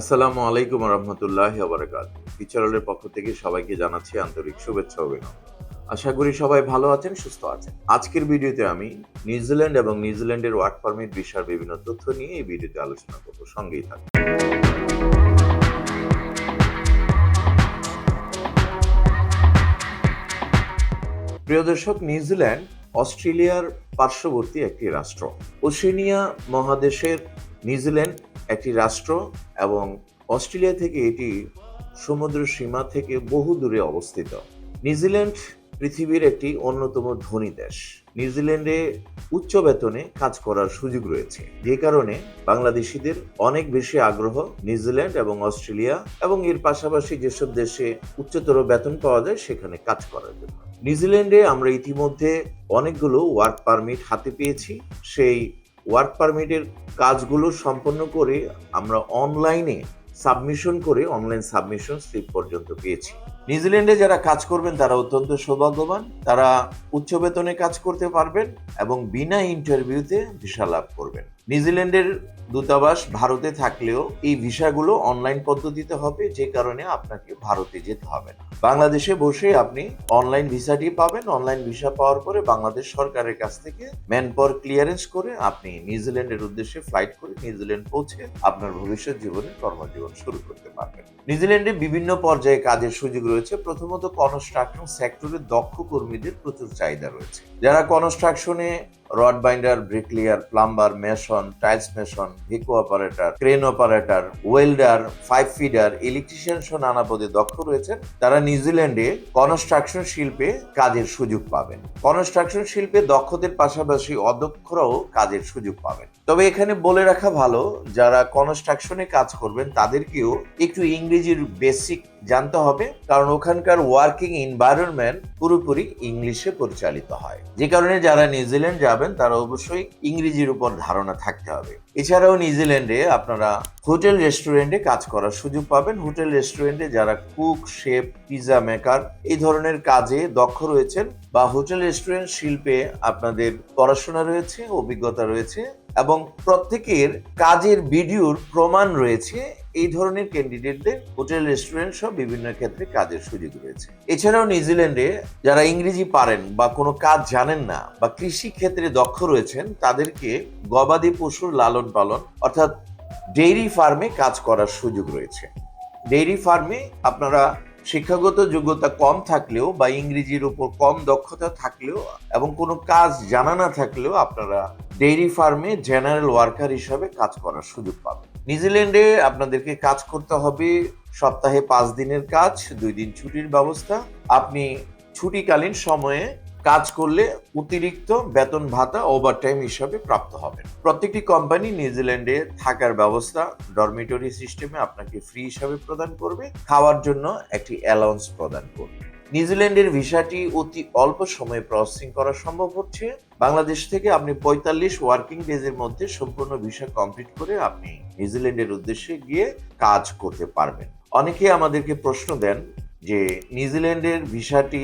আসসালামু আলাইকুম রহমতুল্লাহ বারাকাত ফিচারলের পক্ষ থেকে সবাইকে জানাচ্ছি আন্তরিক শুভেচ্ছা অভিনন্দন। আশা করি সবাই ভালো আছেন, সুস্থ আছেন। আজকের ভিডিওতে আমি নিউজিল্যান্ড এবং নিউজিল্যান্ডের ওয়ার্ক পারমিট বিষয়ের বিভিন্ন তথ্য নিয়ে এই ভিডিওতে আলোচনা করব। সঙ্গেই থাকুন। প্রিয় দর্শক, নিউজিল্যান্ড অস্ট্রেলিয়ার পার্শ্ববর্তী একটি রাষ্ট্র। ওশেনিয়া মহাদেশের নিউজিল্যান্ড একটি রাষ্ট্র এবং অস্ট্রেলিয়া থেকে এটি সমুদ্র সীমা থেকে বহু দূরে অবস্থিত। নিউজিল্যান্ড পৃথিবীর একটি অন্যতম ধনী দেশ। নিউজিল্যান্ডে উচ্চ বেতনে কাজ করার সুযোগ রয়েছে। যে কারণে বাংলাদেশিদের অনেক বেশি আগ্রহ নিউজিল্যান্ড এবং অস্ট্রেলিয়া এবং এর পাশাপাশি যেসব দেশে উচ্চতর বেতন পাওয়া যায়, সেখানে কাজ করার জন্য। নিউজিল্যান্ডে আমরা ইতিমধ্যে অনেকগুলো ওয়ার্ক পারমিট হাতে পেয়েছি। সেই ওয়ার্ক পারমিটের কাজগুলো সম্পন্ন করে আমরা অনলাইনে সাবমিশন করে অনলাইন সাবমিশন স্লিপ পর্যন্ত পেয়েছি। নিউজিল্যান্ডে যারা কাজ করবেন, তারা অত্যন্ত সৌভাগ্যবান। তারা উচ্চ বেতনে কাজ করতে পারবেন এবং বিনা ইন্টারভিউতে ভিসা লাভ করবেন। নিউজিল্যান্ডের দূতাবাস ভারতে থাকলেও এই ভিসাগুলো অনলাইন পদ্ধতিতে হবে, যে কারণে আপনাকে ভারতে যেতে হবে না। বাংলাদেশে বসে আপনি অনলাইন ভিসাটি পাবেন অনলাইন ভিসা পাওয়ার পরে বাংলাদেশ সরকারের কাছ থেকে ম্যান পাওয়ার ক্লিয়ারেন্স করে আপনি নিউজিল্যান্ডের উদ্দেশ্যে ফ্লাইট করে নিউজিল্যান্ড পৌঁছে আপনার ভবিষ্যৎ জীবনে কর্মজীবন শুরু করতে পারবেন। নিউজিল্যান্ডে বিভিন্ন পর্যায়ে কাজের সুযোগ রয়েছে। প্রথমত কনস্ট্রাকশন সেক্টরে দক্ষ কর্মীদের প্রচুর চাহিদা রয়েছে। যারা কনস্ট্রাকশনে rod binder, bricklayer, plumber, mason, tiles mason, ভিকো operator, crane operator, welder pipe fitter electrician সহ নানা পদে দক্ষ রয়েছেন। তারা নিউজিল্যান্ডে কনস্ট্রাকশন শিল্পে কাজের সুযোগ পাবেন। কনস্ট্রাকশন শিল্পে দক্ষদের পাশাপাশি অদক্ষরাও কাজের সুযোগ পাবেন। তবে এখানে বলে রাখা ভালো, যারা কনস্ট্রাকশনে কাজ করবেন, তাদেরকেও একটু ইংরেজির বেসিক জানতে হবে, কারণ ওখানকার ওয়ার্কিং এনভায়রনমেন্ট পুরোপুরি ইংলিশে পরিচালিত হয়। যে কারণে যারা নিউজিল্যান্ড যাবেন, তারা অবশ্যই ইংরেজির উপর ধারণা থাকতে হবে। এছাড়াও নিউজিল্যান্ডে আপনারা হোটেল রেস্টুরেন্টে কাজ করার সুযোগ পাবেন। হোটেল রেস্টুরেন্টে যারা কুক, শেফ পিজা মেকার এই ধরনের কাজে দক্ষ রয়েছেন বা হোটেল রেস্টুরেন্ট শিল্পে আপনাদের পড়াশোনা রয়েছে, অভিজ্ঞতা রয়েছে এবং প্রত্যেকের কাজের ভিডিওর প্রমাণ রয়েছে। এই ধরনের ক্যান্ডিডেটদের হোটেল রেস্টুরেন্ট সহ বিভিন্ন ক্ষেত্রে কাজের সুযোগ রয়েছে। এছাড়াও নিউজিল্যান্ডে যারা ইংরেজি পারেন বা কোনো কাজ জানেন না বা কৃষি ক্ষেত্রে দক্ষ রয়েছেন, তাদেরকে গবাদি পশুর লালন পালন অর্থাৎ ডেইরি ফার্মে কাজ করার সুযোগ রয়েছে। ডেইরি ফার্মে আপনারা শিক্ষাগত যোগ্যতা কম থাকলেও বা ইংরেজির উপর কম দক্ষতা থাকলেও এবং কোনো কাজ জানা না থাকলেও আপনারা ডেইরি ফার্মে জেনারেল ওয়ার্কার হিসাবে কাজ করার সুযোগ পাবেন নিউজিল্যান্ডে আপনাদেরকে কাজ করতে হবে সপ্তাহে পাঁচ দিনের কাজ, দুই দিন ছুটির ব্যবস্থা। আপনি ছুটিকালীন সময়ে কাজ করলে অতিরিক্ত বেতন ভাতা ওভারটাইম হিসাবে প্রাপ্ত হবে প্রত্যেকটি কোম্পানি নিউজিল্যান্ডে থাকার ব্যবস্থা ডরমিটরি সিস্টেমে আপনাকে ফ্রি হিসাবে প্রদান করবে। খাওয়ার জন্য একটি অ্যালাউন্স প্রদান করবে। নিউজিল্যান্ডের ভিসাটি অতি অল্প সময়ে প্রসেসিং করা সম্ভব হচ্ছে। বাংলাদেশ থেকে আপনি পঁয়তাল্লিশ ওয়ার্কিং ডেজের মধ্যে সম্পূর্ণ ভিসা কমপ্লিট করে আপনি নিউজিল্যান্ডের উদ্দেশ্যে গিয়ে কাজ করতে পারবেন। অনেকে আমাদেরকে প্রশ্ন দেন যে নিউজিল্যান্ডের ভিসাটি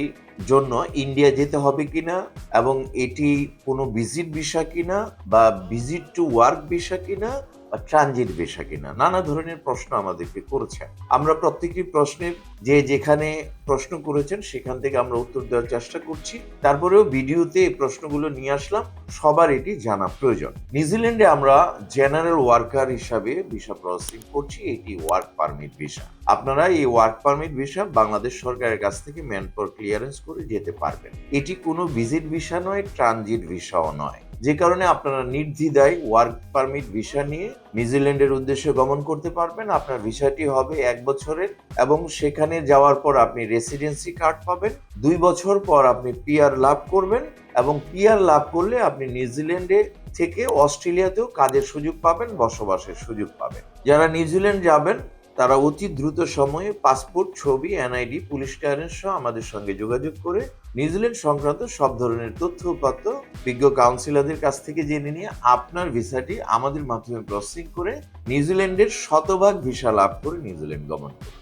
জন্য ইন্ডিয়া যেতে হবে কিনা এবং এটি কোনো ভিজিট ভিসা কিনা বা ভিজিট টু ওয়ার্ক ভিসা কিনা বা ট্রানজিট ভিসা কিনা, নানা ধরনের প্রশ্ন আমাদেরকে করেছেন। আমরা প্রত্যেকটি প্রশ্নের যে যেখানে প্রশ্ন করেছেন, সেখান থেকে আমরা উত্তর দেওয়ার চেষ্টা করছি। তারপরেও ভিডিওতে এই প্রশ্নগুলো নিয়ে আসলাম, সবার এটি জানা প্রয়োজন। নিউজিল্যান্ডে আমরা জেনারেল ওয়ার্কার হিসাবে ভিসা প্রসেসিং করছি, এটি ওয়ার্ক পারমিট ভিসা। আপনারা এই ওয়ার্ক পারমিট ভিসা বাংলাদেশ সরকারের কাছ থেকে ম্যান পাওয়ার ক্লিয়ারেন্স করে যেতে পারবেন। এটি কোনো ভিজিট ভিসা নয়, ট্রানজিট ভিসাও নয়। যে কারণে আপনারা নির্দ্বিধায় ওয়ার্ক পারমিট ভিসা নিয়ে নিউজিল্যান্ডের উদ্দেশ্যে গমন করতে পারবেন। আপনার ভিসাটি হবে এক বছরের এবং সেখানে যাওয়ার পর আপনি রেসিডেন্সি কার্ড পাবেন। দুই বছর পর আপনি পিআর লাভ করবেন এবং পিআর লাভ করলে আপনি নিউজিল্যান্ডে থেকে অস্ট্রেলিয়াতেও কাজের সুযোগ পাবেন, বসবাসের সুযোগ পাবেন। যারা নিউজিল্যান্ড যাবেন তারা অতি দ্রুত সময়ে পাসপোর্ট, ছবি, এনআইডি, পুলিশ ক্লিয়ারেন্স সহ আমাদের সঙ্গে যোগাযোগ করে নিউজিল্যান্ড সংক্রান্ত সব ধরনের তথ্য, উপাত্ত বিজ্ঞ কাউন্সিলরদের কাছ থেকে জেনে নিয়ে আপনার ভিসাটি আমাদের মাধ্যমে প্রসেসিং করে নিউজিল্যান্ডের শতভাগ ভিসা লাভ করে নিউজিল্যান্ড গমন করুন।